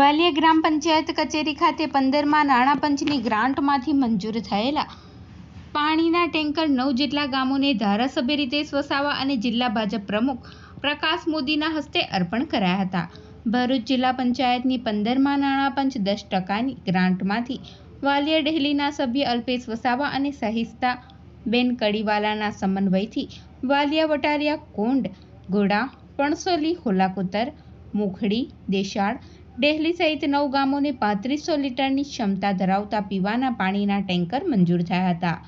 વાલિયા ગ્રામ પંચાયત કચેરી ખાતે પંદરમાં નાણાં પંચની ગ્રાન્ટમાંથી મંજૂર થયેલા પાણીના ટેન્કર નવ જેટલા ગામોને ધારાસભ્ય રીતે સ્વસાવા અને જિલ્લા ભાજપ પ્રમુખ પ્રકાશ મોદીના હસ્તે અર્પણ કરાયા હતા. ભરૂચ જિલ્લા પંચાયતની પંદરમાં નાણાં પંચ દસ ટકાની ગ્રાન્ટમાંથી વાલિયા ડેહલીના સભ્ય અલ્પેશ વસાવા અને સહિસ્તા બેન કડીવાલાના સમન્વયથી વાલિયા વટારિયા કોંડ ગોડા પણસોલી, હોલાકોતર, મુખડી, દેશાળ ડેહલી સહિત નવ ગામોને પાંત્રીસો લીટરની ક્ષમતા ધરાવતા પીવાના પાણીના ટેન્કર મંજૂર થયા હતા.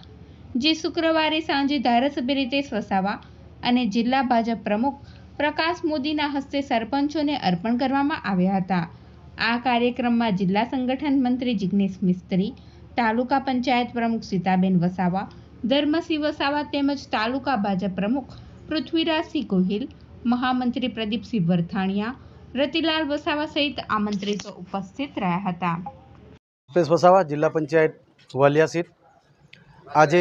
જે શુક્રવારે સાંજે ધારાસભ્ય રીતે વસાવા અને જિલ્લા ભાજપ પ્રમુખ પ્રકાશ મોદીના હસ્તે સરપંચોને અર્પણ કરવામાં આવ્યા હતા. આ કાર્યક્રમમાં જિલ્લા સંગઠન મંત્રી જિગ્નેશ મિસ્ત્રી, તાલુકા પંચાયત પ્રમુખ સીતાબેન વસાવા, ધર્મસિંહ વસાવા તેમજ તાલુકા ભાજપ પ્રમુખ પૃથ્વીરાજસિંહ ગોહિલ, મહામંત્રી પ્રદીપસિંહ વરથાણિયા રતિલાલ વસાવા સહિત આમંત્રિતો ઉપસ્થિત રહ્યા હતા. વસાવા, જિલ્લા પંચાયત વાલિયા સીટ. આજે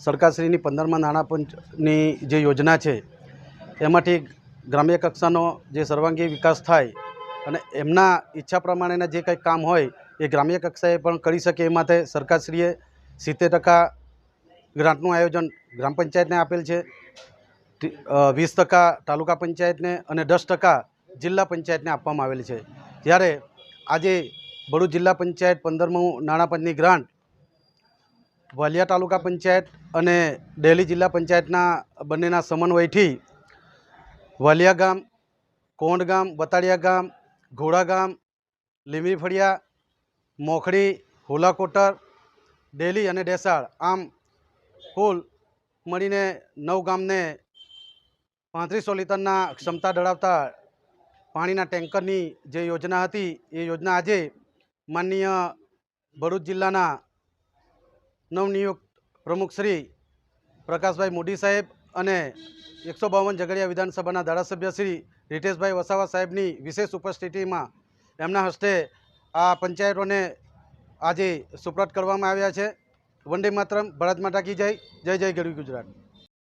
સરકારશ્રીની પંદરમાં નાણાં પંચની જે યોજના છે, એમાંથી ગ્રામ્ય કક્ષાનો જે સર્વાંગી વિકાસ થાય અને એમના ઈચ્છા પ્રમાણેના જે કંઈ કામ હોય, એ ગ્રામ્ય કક્ષાએ પણ કરી શકે એ માટે સરકારશ્રીએ સિત્તેર ટકા ગ્રાન્ટનું આયોજન ગ્રામ પંચાયતને આપેલ છે. વીસ ટકા તાલુકા પંચાયતને અને દસ ટકા જિલ્લા પંચાયતને આપવામાં આવેલી છે. જ્યારે આજે ભરૂચ જિલ્લા પંચાયત પંદરમું નાણાપંચની ગ્રાન્ટ વાલિયા તાલુકા પંચાયત અને ડેલી જિલ્લા પંચાયતના બંનેના સમન્વયથી વાલિયા ગામ, કોંડ ગામ, બતાડિયા ગામ, ઘોડા ગામ લીંબી ફળિયા, મોખડી, હોલાકોટર ડેલી અને ડેસાળ આમ કુલ મળીને નવ ગામને પાંત્રીસો લીટરના ક્ષમતા ધરાવતા પાણીના ટેન્કરની જે યોજના હતી, એ યોજના આજે માનનીય ભરૂચ જિલ્લાના નવનિયુક્ત પ્રમુખ શ્રી પ્રકાશભાઈ મોદી સાહેબ અને એકસો બાવન ઝઘડિયા વિધાનસભાના ધારાસભ્ય શ્રી રીટેશભાઈ વસાવા સાહેબની વિશેષ ઉપસ્થિતિમાં એમના હસ્તે આ પંચાયતોને આજે સુપ્રત કરવામાં આવ્યા છે. વંદે માતરમ, ભારત માતા કી જય. જય જય ગરવી ગુજરાત.